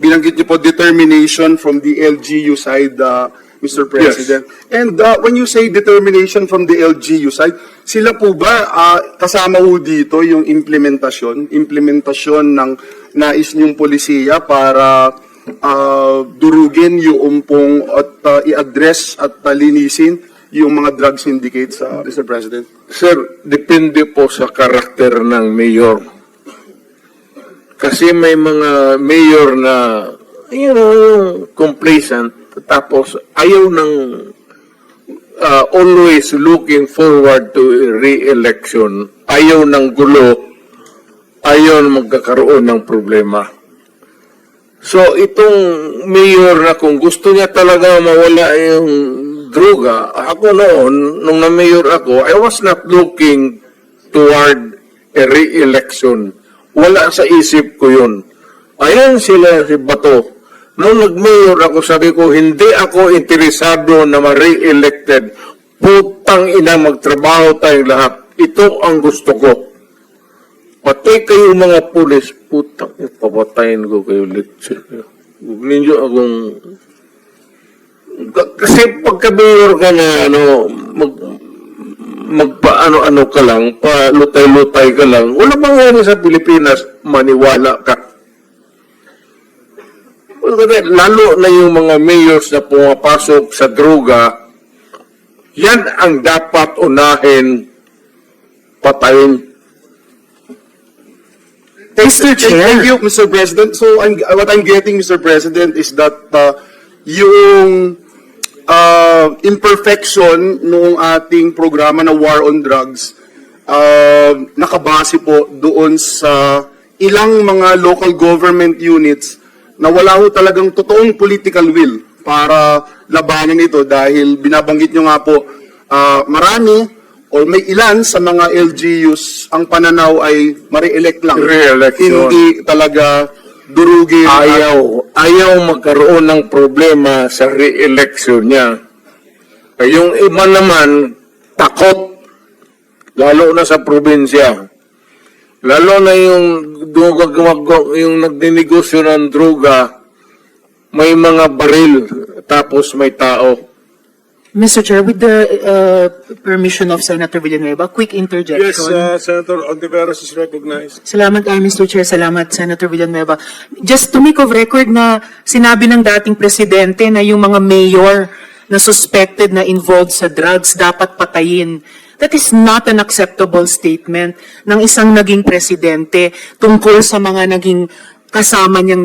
binanggit niyo po determination from the LGU side, uh, Mr. President. And uh, when you say determination from the LGU side, sila po ba uh, kasama po dito yung implementasyon, implementasyon ng nais niyong polisiya para uh, durugin yung pong at uh, i-address at uh, linisin yung mga drug syndicates, uh, Mr. President? Sir, depende po sa karakter ng mayor. Kasi may mga mayor na, you know, complacent, tapos ayaw ng uh, always looking forward to re-election, ayaw ng gulo, ayaw magkakaroon ng problema. So, itong mayor na kung gusto niya talaga mawala yung droga, ako noon, nung na-mayor ako, I was not looking toward a re-election. Wala sa isip ko yun. Ayan sila si Bato. Nung nag-mayor ako, sabi ko, hindi ako interesado na ma-re-elected. Putang ina, magtrabaho tayong lahat. Ito ang gusto ko. Patay kayo mga pulis, putang, papatayin ko kayo lecture. Huwag ninyo akong... Kasi pagka-mayor ka na, ano, mag, magpa-ano-ano ka lang, pa-lutay-lutay ka lang, wala mangyari sa Pilipinas, maniwala ka. Lalo na yung mga mayors na pumapasok sa droga, yan ang dapat unahin patayin. Mr. Chair. Thank you, Mr. President. So, I'm, what I'm getting, Mr. President, is that uh, yung uh, imperfection noong ating programa na War on Drugs, uh, nakabase po doon sa ilang mga local government units na wala ho talagang totoong political will para labanan ito dahil binabanggit nyo nga po, uh, marami o may ilan sa mga LGUs ang pananaw ay ma-re-elect lang. Re-election. Hindi talaga durugin. at- Ayaw, magkaroon ng problema sa re-election niya. Yung iba naman, takot, lalo na sa probinsya. Lalo na yung, yung nagdinegosyo ng droga, may mga baril, tapos may tao. Mr. Chair, with the uh, permission of Senator Villanueva, quick interjection. Yes, uh, Senator Ontiveros is recognized. Salamat, uh, Mr. Chair. Salamat, Senator Villanueva. Just to make of record na sinabi ng dating presidente na yung mga mayor na suspected na involved sa drugs dapat patayin. That is not an acceptable statement ng isang naging presidente tungkol sa mga naging kasama niyang